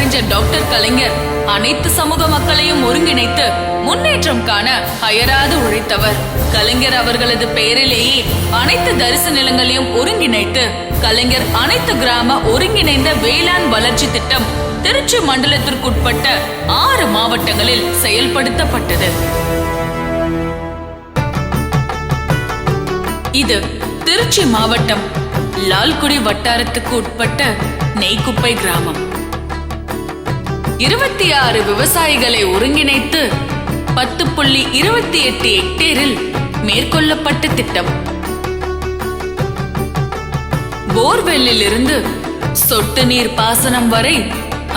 அறிஞர் டாக்டர் கலைஞர் அனைத்து சமூக மக்களையும் ஒருங்கிணைத்து முன்னேற்றம் காண அயராது உழைத்தவர். கலைஞர் அவர்களது பெயரிலேயே அனைத்து தரிசு நிலங்களையும் ஒருங்கிணைத்து கலைஞர் அனைத்து கிராம ஒருங்கிணைந்த வேளாண் வளர்ச்சி திட்டம் திருச்சி மண்டலத்திற்குட்பட்ட ஆறு மாவட்டங்களில் செயல்படுத்தப்பட்டது. இது திருச்சி மாவட்டம் லால்குடி வட்டாரத்துக்கு உட்பட்ட நெய்க்குப்பை கிராமம். இருபத்தி ஆறு விவசாயிகளை ஒருங்கிணைத்து பத்து புள்ளி இருபத்தி எட்டு ஹெக்டேரில் மேற்கொள்ளப்பட்ட திட்டம். போர்வெல்லில் இருந்து சொட்டு நீர் பாசனம் வரை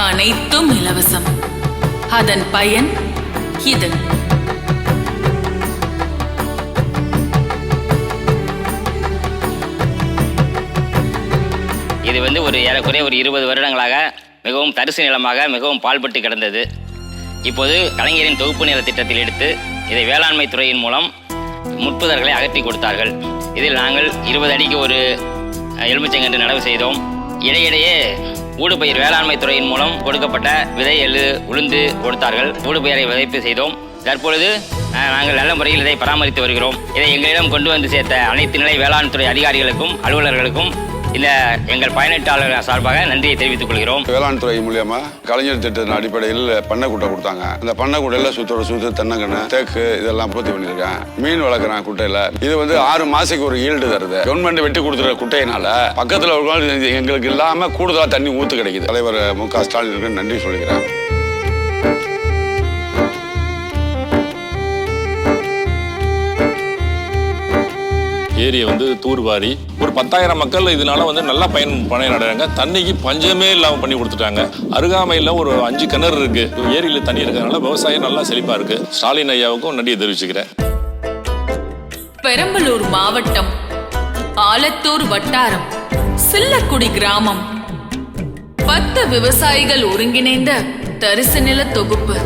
அனைத்தும் இலவசம். அதன் பயன் இது. இது வந்து ஒரு ஏறக்குறைய ஒரு இருபது வருடங்களாக மிகவும் தரிசு நிலமாக மிகவும் பால்பட்டு கிடந்தது. இப்போது கலைஞரின் தொகுப்பு நில திட்டத்தில் எடுத்து இதை வேளாண்மை துறையின் மூலம் முட்புதர்களை அகற்றி கொடுத்தார்கள். இதில் நாங்கள் இருபது அடிக்கு ஒரு எலுமிச்சங்கன்று நடவு செய்தோம். இடையிடையே ஊடுபயிர் வேளாண்மை துறையின் மூலம் கொடுக்கப்பட்ட விதை எள்ளு உளுந்து கொடுத்தார்கள். ஊடுபயிரை விதைப்பு செய்தோம். தற்பொழுது நாங்கள் நல்ல முறையில் இதை பராமரித்து வருகிறோம். இதை எங்களிடம் கொண்டு வந்து சேர்த்த அனைத்து நிலை வேளாண் துறை அதிகாரிகளுக்கும் அலுவலர்களுக்கும் இந்த எங்கள் பயனீட்டாளர்கள் சார்பாக நன்றியை தெரிவித்துக் கொள்கிறோம். வேளாண் துறை மூலியமா கலைஞர் திட்டத்தின் அடிப்படையில் பண்ணைக்குட்டை கொடுத்தாங்க. அந்த பண்ணைக்குட்டையில சுத்தோட சுத்து தென்னங்கன்று தேக்கு இதெல்லாம் பூர்த்தி பண்ணியிருக்கேன் மீன் வளர்க்குறேன் குட்டையில இது வந்து ஆறு மாசத்துக்கு ஒரு ஈல்டு தருது. கவர்மெண்ட் வெட்டி கொடுத்துற குட்டையினால பக்கத்துல ஒரு எங்களுக்கு இல்லாம கூடுதலா தண்ணி ஊத்து கிடைக்குது. தலைவர் மு க ஸ்டாலினுக்கு நன்றி சொல்லிக்கிறேன். ஏரியை வந்து தூர்வாரி பத்தாயிரம் மக்கள் இதனால வந்து நல்லா பயன் பயனடைறாங்க. தண்ணிக்கு பஞ்சமே இல்லாமல் பண்ணி கொடுத்துட்டாங்க. அருகாமையில் ஒரு அஞ்சு கிணறு இருக்கு. ஏரியில் தண்ணி இருக்கிறதுனால விவசாயம் நல்லா செழிப்பா இருக்கு. ஸ்டாலின் ஐயாவுக்கும் நன்றியை தெரிவிச்சுக்கிறேன். பெரம்பலூர் மாவட்டம் ஆலத்தூர் வட்டாரம் சில்லக்குடி கிராமம். பத்து விவசாயிகள் ஒருங்கிணைந்த தரிசு நில தொகுப்பு.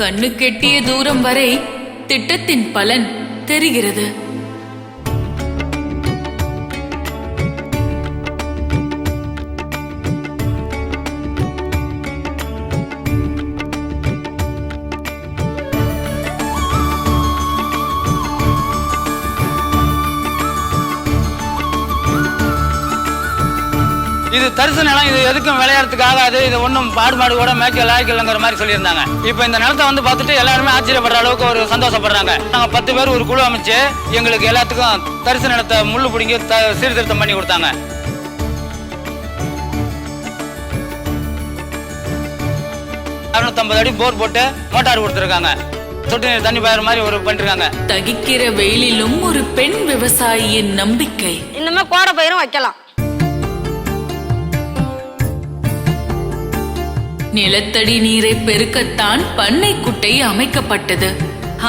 கண்ணு கெட்டிய தூரம் வரை திட்டத்தின் பலன் தெரிகிறது. இது தரிசு நிலம் இது எதுக்கும் விளையாடுறதுக்கு ஆகாது. இது ஒன்றும் பாடு மாடு கூட மேய்க்க லாய்க்கலங்கிற மாதிரி சொல்லியிருந்தாங்க. இப்போ இந்த நிலத்தை வந்து பார்த்துட்டு எல்லாருமே ஆச்சரியப்படுற அளவுக்கு ஒரு சந்தோஷப்படுறாங்க. நாங்கள் பத்து பேர் ஒரு குழு அமைச்சு எங்களுக்கு எல்லாத்துக்கும் தரிசு நிலத்தை முள்ளு பிடிங்கி த சீர்திருத்தம் பண்ணி கொடுத்தாங்க. அறுநூத்தம்பது அடி போர் போட்டு மோட்டார் கொடுத்துருக்காங்க. சொட்டு நீர் தண்ணி பாயிற மாதிரி ஒரு பண்ணிருக்காங்க. தகிக்கிற வெயிலிலும் ஒரு பெண் விவசாயியின் நம்பிக்கை. இந்த மாதிரி கோடை பயிரும் வைக்கலாம். நிலத்தடி நீரை பெருக்கத்தான் பண்ணை குட்டை அமைக்கப்பட்டது.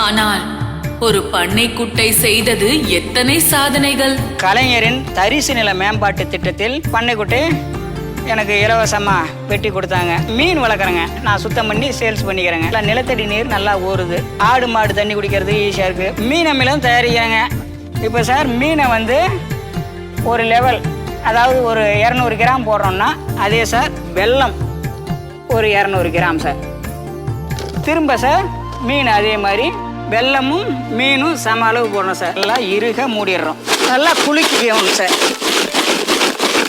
ஆனால் ஒரு பண்ணை குட்டை செய்தது எத்தனை சாதனைகள்? கலைஞரின் தரிசு நில மேம்பாட்டு திட்டத்தில் பண்ணைக்குட்டை எனக்கு இலவசமா வெட்டி கொடுத்தாங்க. மீன் வளர்க்குறேங்க. நான் சுத்தம் பண்ணி சேல்ஸ் பண்ணிக்கிறேங்க. இல்லை நிலத்தடி நீர் நல்லா ஊறுது ஆடு மாடு தண்ணி குடிக்கிறது ஈஸியாக இருக்கு. மீன் அமிலம் தயாரிக்கிறேங்க. இப்போ சார் மீனை வந்து ஒரு லெவல் அதாவது ஒரு இரநூறு கிராம் போடுறோம்னா அதே சார் வெள்ளம் ஒரு இரநூறு கிராம் சார். திரும்ப சார் மீன் அதே மாதிரி வெல்லமும் மீனும் சம அளவு போடணும் சார். நல்லா இறுக மூடிடுறோம். நல்லா குளிக்கணும் சார்.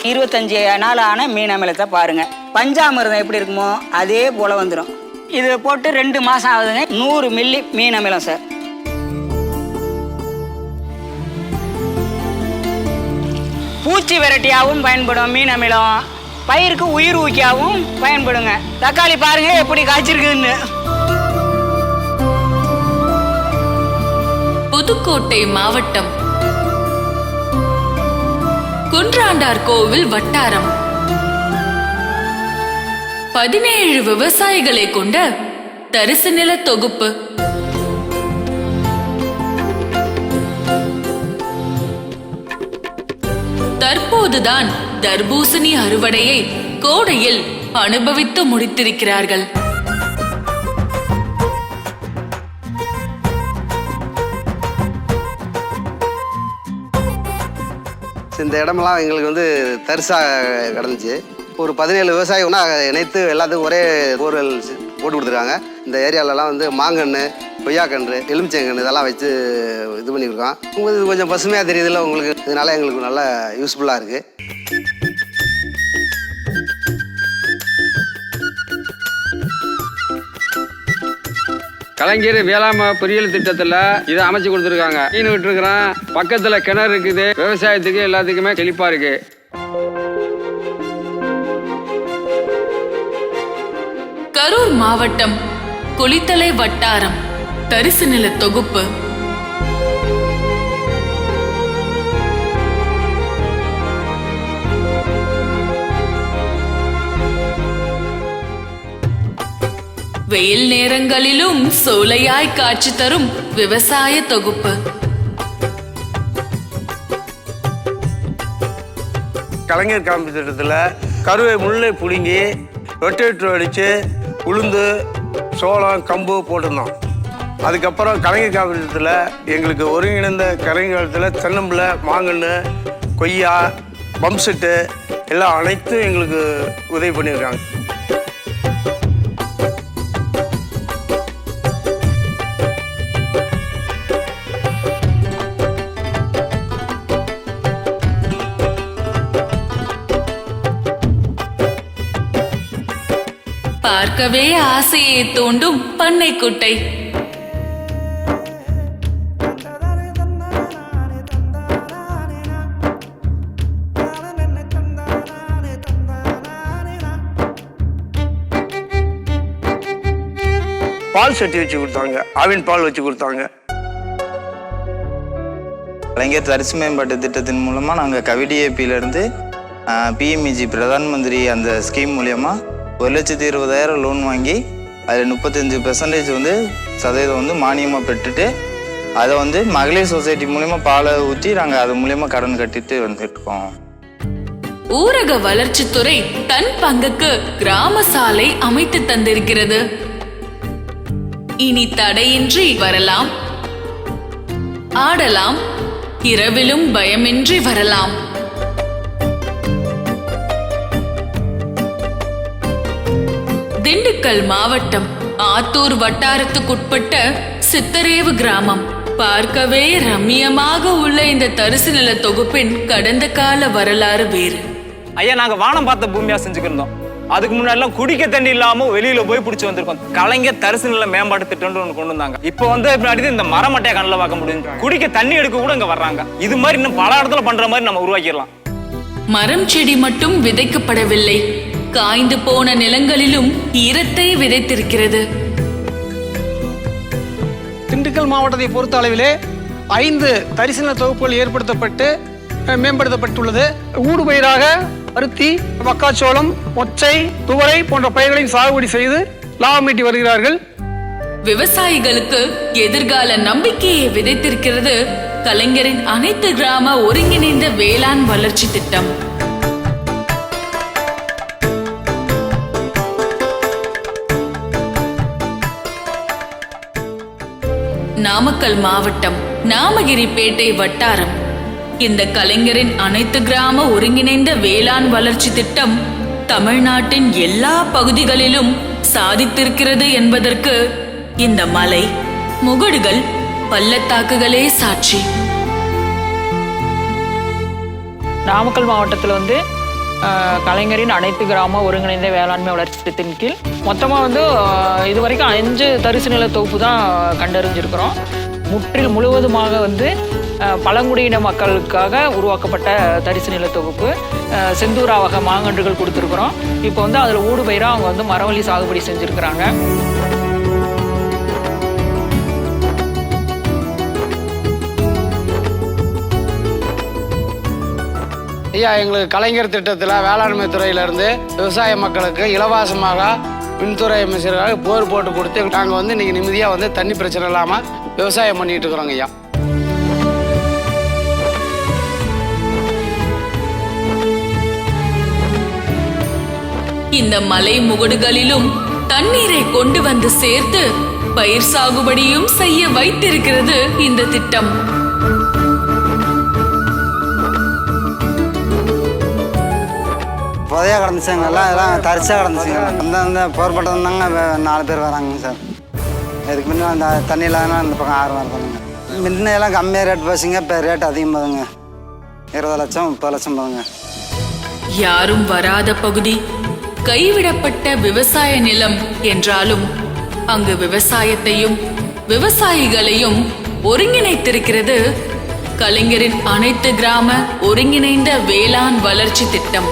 இருபத்தஞ்சி நாள் ஆன மீன் அமிலத்தை பாருங்க. பஞ்சாமிரதம் எப்படி இருக்குமோ அதே போல வந்துடும் இது போட்டு ரெண்டு மாசம் ஆகுதுங்க. நூறு மில்லி மீன் அமிலம் சார். பூச்சி வெரைட்டியாகவும் பயன்படும் மீன் அமிலம். பயிருக்கு உயிர் ஊக்கியாகவும் பயன்படுங்க. தக்காளி பாருங்க எப்படி காய்ச்சிருக்குன்னு. புதுக்கோட்டை மாவட்டம். குன்றாண்டார் கோவில் வட்டாரம். பதினேழு விவசாயிகளை கொண்ட தரிசு நில தொகுப்பு. தற்போதுதான் தர்பூசணி அறுவடையை கோடையில் அனுபவித்து முடித்திருக்கிறார்கள். இந்த இடமெல்லாம் எங்களுக்கு வந்து தரிசாக கிடந்துச்சு. ஒரு பதினேழு விவசாயம்னா ஒன்றா இணைத்து எல்லாத்துக்கும் ஒரே போர்வெல் போட்டு கொடுத்துருக்காங்க. இந்த ஏரியாலலாம் வந்து மாங்கன்று கொய்யாக்கன்று எலுமிச்சங்கன்று இதெல்லாம் வச்சு இது பண்ணியிருக்கோம். உங்களுக்கு இது கொஞ்சம் பசுமையாக தெரியுதுல்ல உங்களுக்கு. இதனால எங்களுக்கு நல்லா யூஸ்ஃபுல்லாக இருக்குது கலைஞர் வேளாண்மை பொறியியல் திட்டத்தில் இதை அமைச்சு கொடுத்துருக்காங்க. மீன் விட்டுருக்குறோம் பக்கத்தில் கிணறு இருக்குது. விவசாயத்துக்கு எல்லாத்துக்குமே செழிப்பாக இருக்கு. கரூர் மாவட்டம் குளித்தலை வட்டாரம் தரிசு நில தொகுப்பு. வெயில் நேரங்களிலும் சோலையாய் காட்சி தரும் விவசாய தொகுப்பு. கலைஞர் காப்பீட்டு திட்டத்தில் கருவை முள்ளை புடுங்கி ரொட்டேட்டர் அடித்து உளுந்து சோளம் கம்பு போட்டிருந்தோம். அதுக்கப்புறம் கலைஞர் காப்பீட்டு எங்களுக்கு ஒருங்கிணைந்த கலைஞர் காலத்தில் தென்னம்பிள்ளை மாங்கன்று கொய்யா பம்ப் செட்டு எல்லாம் அனைத்தும் எங்களுக்கு உதவி பண்ணியிருக்காங்க. பார்க்கவே ஆசையை தூண்டும் பண்ணைக்குட்டை பால் சட்டி வச்சு கொடுத்தாங்க. ஆவின் பால் வச்சு கொடுத்தாங்க. கலைஞர் தரிசு மேம்பாட்டு திட்டத்தின் மூலமாக நாங்கள் கவிடிஏபியிலேருந்து பிஎம்இஜி பிரதான் மந்திரி அந்த ஸ்கீம் மூலயமா ஒரு லட்சத்தி இருபதாயிரம் லோன் வாங்கி அதில் முப்பத்தஞ்சு பெர்சன்டேஜ் வந்து சதவீதம் வந்து மானியமாக பெற்றுட்டு அதை வந்து மகளிர் சொசைட்டி மூலயமா பாலை ஊற்றி நாங்கள் அது மூலயமா கடன் கட்டிட்டு வந்துட்டுருக்கோம் ஊரக வளர்ச்சித்துறை தன் பங்குக்கு கிராம சாலை அமைத்து தந்திருக்கிறது. இனி தடையின்றி வரலாம். ஆடலாம். இரவிலும் பயமின்றி வரலாம். திண்டுக்கல் மாவட்டம் ஆத்தூர் வட்டாரத்துக்குட்பட்ட சித்தரேவு கிராமம். பார்க்கவே ரம்மியமாக உள்ள இந்த தரிசு நில தொகுப்பின் கடந்த கால வரலாறு வேறு. ஐயா நாங்க வானம் பார்த்த பூமியா செஞ்சுக்கிருந்தோம். அதுக்கு முன்னாடிலாம் குடிக்க தண்ணி இல்லாம வெளியில போய் பிடிச்சி வந்திருக்கோம். கலைஞர் தரிசு நில மேம்பாட்டு திட்டம்னு ஒன்று கொண்டு வந்தாங்க. இப்போ வந்து பின்னாடி இந்த மரமட்டையை கண்ணில் பார்க்க முடியும் குடிக்க தண்ணி எடுக்க கூட இங்க வர்றாங்க. இது மாதிரி இன்னும் பல இடத்துல பண்ற மாதிரி நம்ம உருவாக்கிடலாம். மரம் செடி மட்டும் விதைக்கப்படவில்லை. காய்ந்து போன நிலங்களிலும் ஈரத்தை விதைத்திருக்கிறது. திண்டுக்கல் மாவட்டத்தை பொறுத்த அளவிலே ஐந்து தரிசன தொகுப்புகள் ஏற்படுத்தப்பட்டு மேம்படுத்தப்பட்டுள்ளது. ஊடுபயிராக பருத்தி மக்காச்சோளம் மொச்சை துவரை போன்ற பயிர்களின் சாகுபடி செய்து லாபம் ஈட்டி வருகிறார்கள். விவசாயிகளுக்கு எதிர்கால நம்பிக்கையை விதைத்திருக்கிறது கலைஞரின் அனைத்து கிராம ஒருங்கிணைந்த வேளாண் வளர்ச்சி திட்டம். நாமக்கல் மாவட்டம் நாமகிரிப்பேட்டை வட்டாரம். இந்த கலைஞரின் அனைத்து கிராம ஒருங்கிணைந்த வேளாண் வளர்ச்சி திட்டம் தமிழ்நாட்டின் எல்லா பகுதிகளிலும் சாதித்திருக்கிறது என்பதற்கு இந்த மலை முகடுகள் பள்ளத்தாக்குகளே சாட்சி. நாமக்கல் மாவட்டத்தில் வந்து கலைஞரின் அனைத்து கிராம ஒருங்கிணைந்த வேளாண்மை வளர்ச்சி திட்டத்தின் கீழ் மொத்தமாக வந்து இது வரைக்கும் அஞ்சு தரிசு நில தொகுப்பு தான் கண்டறிஞ்சிருக்கிறோம். முற்றில் முழுவதுமாக வந்து பழங்குடியின மக்களுக்காக உருவாக்கப்பட்ட தரிசு நில தொகுப்பு அஹ், மாங்கன்றுகள் கொடுத்துருக்குறோம். இப்போ வந்து அதில் ஊடுபயிராக அவங்க வந்து மரவள்ளி சாகுபடி செஞ்சுருக்கிறாங்க. ஐயா எங்களுக்கு கலைஞர் திட்டத்தில் வேளாண்மை துறையிலேருந்து விவசாய மக்களுக்கு இலவசமாக மின்துறை அமைச்சர்களாக போர் போட்டு கொடுத்து நாங்கள் வந்து இன்றைக்கி நிம்மதியாக வந்து தண்ணி பிரச்சனை இல்லாமல் விவசாயம் பண்ணிகிட்டு இருக்கிறோங்க ஐயா. இந்த மலை முகடுகளிலும் தண்ணீரை கொண்டு வந்து சேர்த்து பயிர் சாகுபடியும் செய்ய வைத்திருக்கிறது இந்த திட்டம். புதையா கிடந்துச்சுங்க எல்லாம் எல்லாம் தரிசா கிடந்துச்சுங்க அந்த அந்த போர்பட்டம் இருந்தாங்க நாலு பேர் வராங்க சார். இதுக்கு முன்னே அந்த தண்ணி இல்லாதனா அந்த பக்கம் ஆர்வம் வருதுங்க முன்ன எல்லாம் கம்மியாக ரேட் பேசுங்க. இப்போ ரேட் அதிகமாகுதுங்க இருபது லட்சம் முப்பது லட்சம் போதுங்க. யாரும் வராத பகுதி கைவிடப்பட்ட விவசாய நிலம் என்றாலும் அங்கு விவசாயத்தையும் விவசாயிகளையும் ஒருங்கிணைத்திருக்கிறது கலைஞரின் அனைத்து கிராம ஒருங்கிணைந்த வேளாண் வளர்ச்சி திட்டம்.